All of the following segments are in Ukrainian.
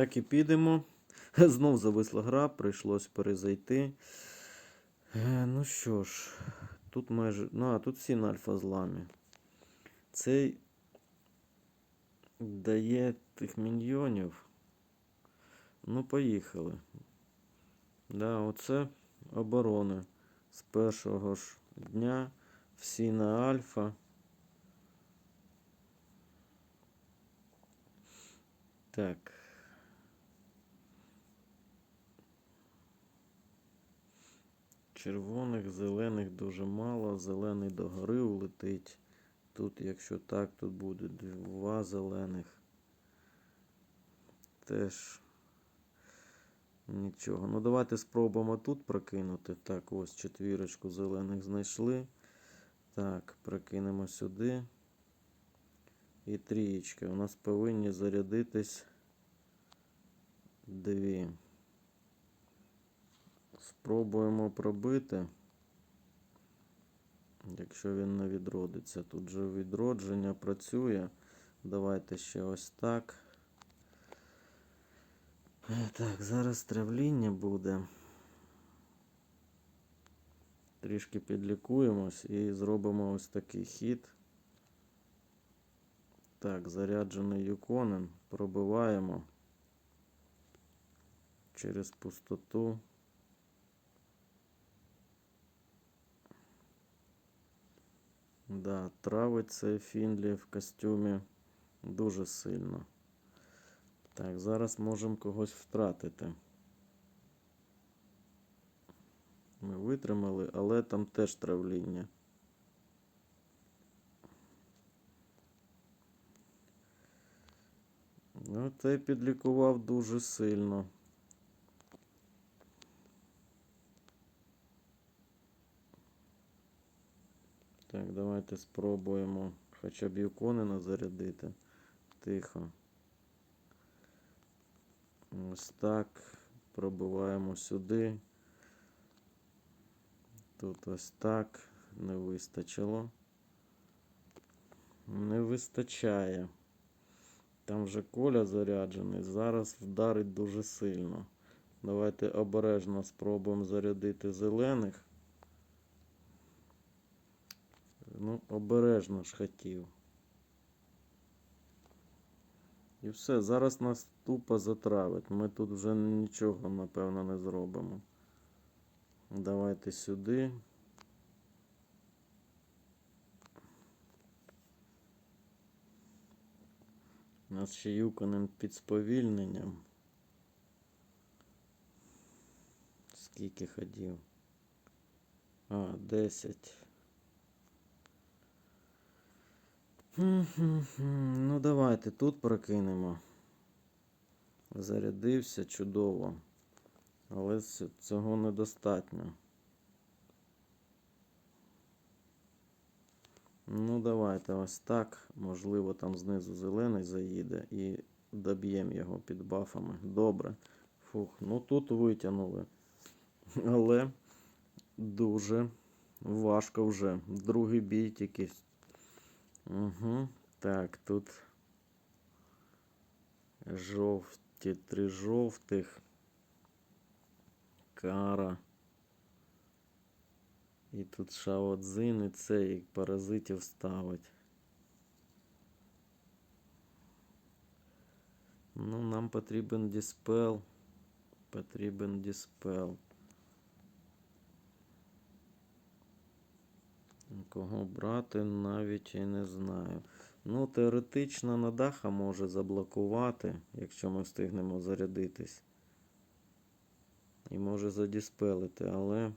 Так і підемо. Знов зависла гра, прийшлось перезайти. Е, Ну що ж, тут майже. Ну, а тут всі на альфа зламі. Цей дає тих міньйонів. Ну, поїхали. Да, оце оборони. З першого ж дня всі на альфа. Так. Червоних, зелених дуже мало. Зелений догори улетить. Тут, якщо так, тут буде два зелених. Теж нічого. Ну, давайте спробуємо тут прокинути. Так, ось четвірочку зелених знайшли. Так, прокинемо сюди. І трієчка. У нас повинні зарядитись дві. Спробуємо пробити. Якщо він не відродиться. Тут же відродження працює. Давайте ще ось так. Так, зараз травління буде. Трішки підлікуємось і зробимо ось такий хід. Так, заряджений юконен. Пробиваємо через пустоту. Да, травить цей Фінлі в костюмі дуже сильно. Так, зараз можемо когось втратити. Ми витримали, але там теж травління. Ну, цей підлікував дуже сильно. Так, давайте спробуємо хоча б Юконена зарядити. Тихо. Ось так. Пробиваємо сюди. Тут ось так. Не вистачило. Не вистачає. Там вже коля заряджений. Зараз вдарить дуже сильно. Давайте обережно спробуємо зарядити зелених. Ну, обережно ж хотів. І все, зараз нас тупо затравить. Ми тут вже нічого, напевно, не зробимо. Давайте сюди. У нас ще Юконен під сповільненням. Скільки ходів? А, 10. Ну, давайте тут прокинемо. Зарядився чудово. Але цього недостатньо. Ну, давайте ось так. Можливо, там знизу зелений заїде і доб'ємо його під бафами. Добре. Фух, ну тут витягнули. Але дуже важко вже. Другий бій тільки. Угу. Так, тут жовті, три жовтих. Кара. І тут шаодзин і цей паразитів ставить. Ну, нам потрібен диспел. Потрібен диспел. Кого брати, навіть і не знаю. Ну, теоретично на даха може заблокувати, якщо ми встигнемо зарядитись. І може задіспелити, але.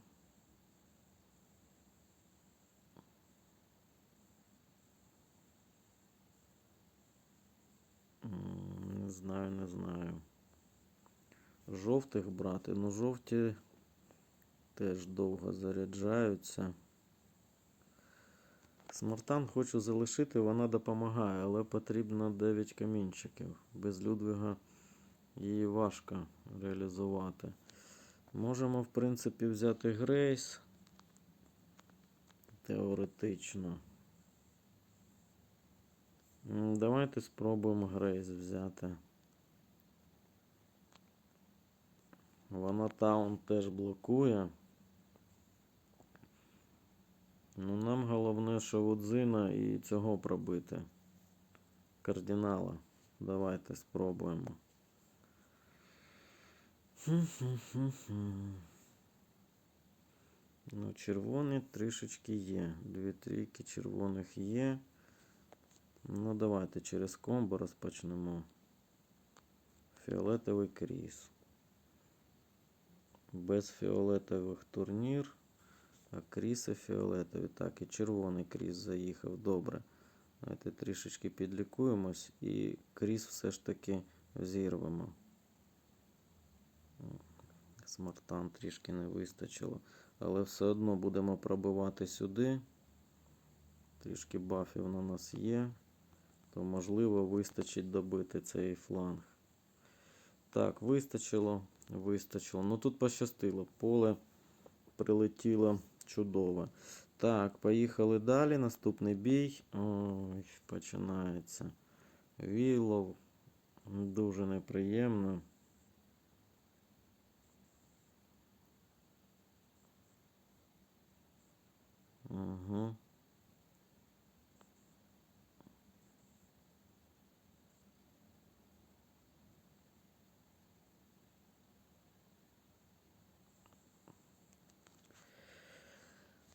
Не знаю, не знаю. Жовтих брати. Ну, жовті теж довго заряджаються. Смартан хочу залишити, вона допомагає, але потрібно 9 камінчиків. Без Людвига її важко реалізувати. Можемо, в принципі, взяти Грейс. Теоретично. Давайте спробуємо Грейс взяти. Вона таун теж блокує. Ну, нам головне, що Удзина і цього пробити. Кардинала. Давайте спробуємо. Ну, червоні трішечки є. Дві трійки червоних є. Ну, давайте через комбо розпочнемо. Фіолетовий кріс. Без фіолетових турнір. Кріси фіолетові. Так, і червоний кріс заїхав. Добре. Давайте трішечки підлікуємось і кріс все ж таки зірвемо. Смартан трішки не вистачило. Але все одно будемо пробивати сюди. Трішки бафів на нас є. То можливо вистачить добити цей фланг. Так, вистачило, вистачило. Ну тут пощастило. Поле прилетіло чудово. Так, поїхали далі. Наступний бій. Ой, починається. Вілов. Дуже неприємно. Угу.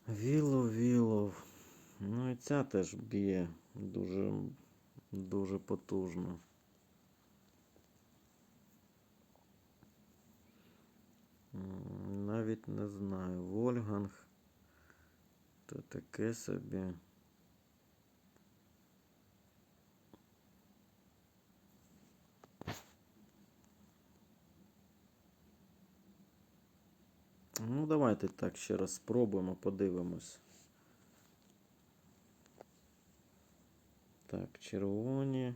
Вілов, вілов. Ну і ця теж б'є дуже, дуже потужно. Навіть не знаю. Вольганг. То таке собі. Ну, давайте так ще раз спробуємо, подивимось. Так, червоні.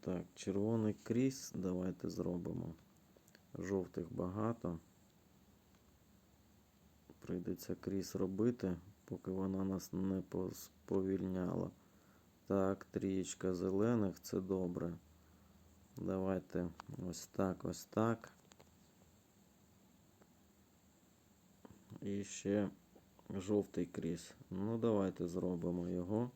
Так, червоний кріс. Давайте зробимо. Жовтих багато. Прийдеться кріс робити, поки вона нас не сповільняла. Так, трієчка зелених, це добре. Давайте ось так, ось так. І ще жовтий кріс. Ну, давайте зробимо його.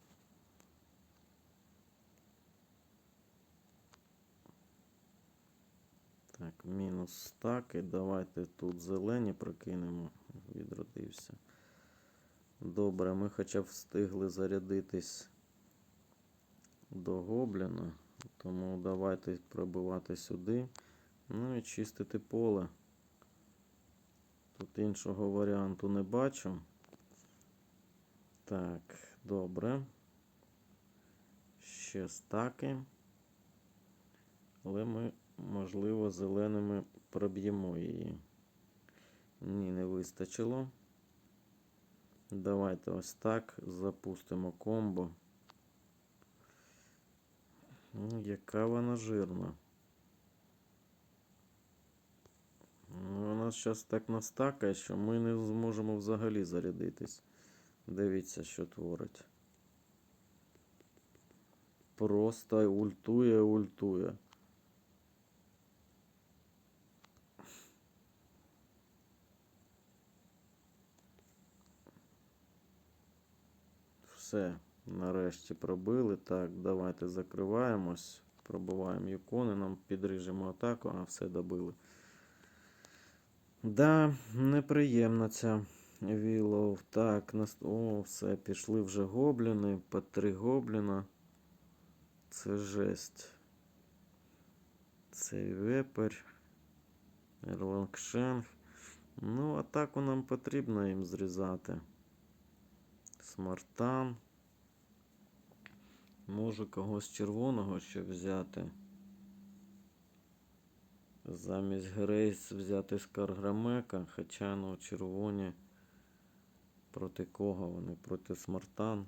Так, мінус так. І давайте тут зелені прокинемо. Відродився. Добре, ми хоча б встигли зарядитись до гобліна. Тому давайте пробивати сюди. Ну і чистити поле. Тут іншого варіанту не бачу. Так, добре. Ще стаки. Але ми, можливо, зеленими проб'ємо її. Ні, не вистачило. Давайте ось так запустимо комбо. Ну, яка вона жирна. Ну, Вона зараз так настакає, що ми не зможемо взагалі зарядитись. Дивіться, що творить. Просто ультує, ультує. Все, нарешті пробили. Так, давайте закриваємось. Пробиваємо ікони, нам підрижемо атаку, а все добили. Да, неприємна ця Вілов. Так, нас... О, все, пішли вже гобліни, по три гобліна. Це жесть. Цей вепер. Ерлангшенг. Ну, атаку нам потрібно їм зрізати. Смартан. Можу когось червоного ще взяти. Замість Грейс взяти Скарграмека, ну червоні. Проти кого вони? Проти Смартан.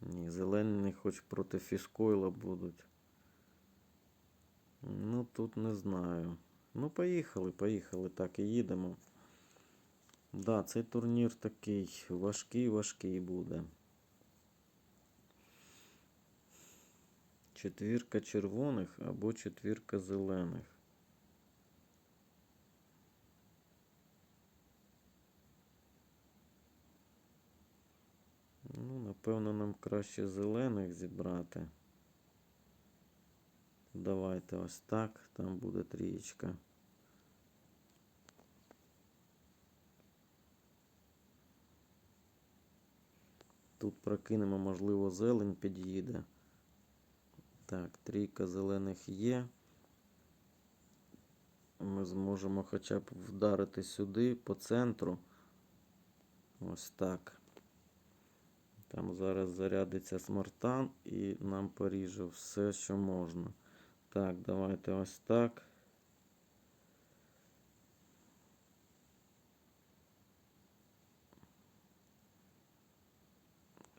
Ні, зелені хоч проти Фіскойла будуть. Ну тут не знаю. Ну, поїхали, поїхали. Так і їдемо. Да, цей турнір такий важкий, важкий буде. Четвірка червоних або четвірка зелених. Напевно, нам краще зелених зібрати. Давайте ось так, там буде трієчка. Тут прокинемо, можливо, зелень під'їде. Так, трійка зелених є. Ми зможемо хоча б вдарити сюди по центру. Ось так. Там зараз зарядиться смартан і нам поріже все, що можна. Так, давайте ось так.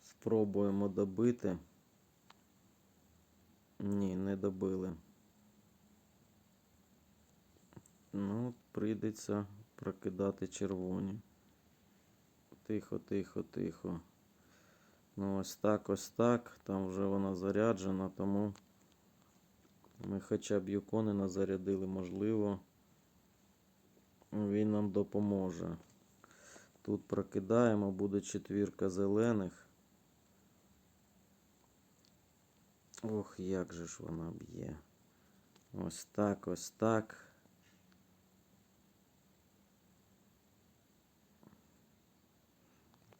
Спробуємо добити. Ні, не добили. Ну, прийдеться прокидати червоні. Тихо, тихо, тихо. Ну, ось так, ось так. Там вже вона заряджена, тому ми хоча б Юконина зарядили, можливо. Він нам допоможе. Тут прокидаємо, буде четвірка зелених. Ох, як же ж вона б'є. Ось так, ось так.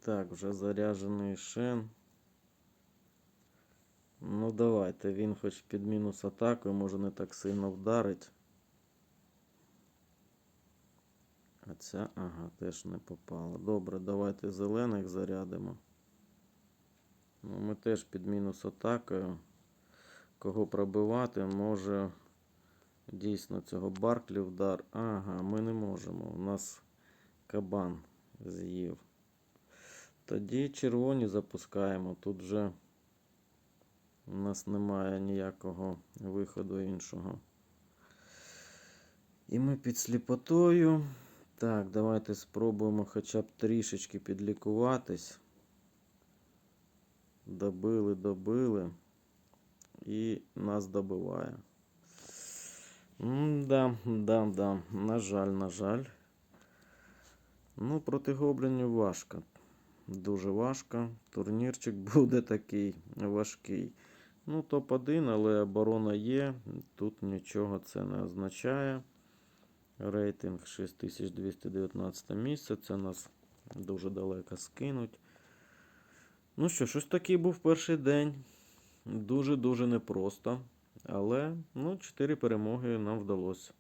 Так, вже заряджений шен. Ну, давайте, він хоч під мінус атакою, може не так сильно вдарить. А ця, ага, теж не попала. Добре, давайте зелених зарядимо. Ну, ми теж під мінус атакою. Кого пробивати, може дійсно цього Барклі вдар. Ага, ми не можемо. У нас кабан з'їв. Тоді червоні запускаємо. Тут вже у нас немає ніякого виходу іншого. І ми під сліпотою. Так, давайте спробуємо хоча б трішечки підлікуватись. Добили, добили. І нас добиває. М-да, да, да. На жаль, на жаль. Ну, проти гоблінів важко. Дуже важко. Турнірчик буде такий важкий. Ну, топ-1, але оборона є. Тут нічого це не означає. Рейтинг 6219 місце. Це нас дуже далеко скинуть. Ну що, щось такий був перший день. Дуже-дуже непросто. Але ну, 4 перемоги нам вдалося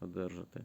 одержати.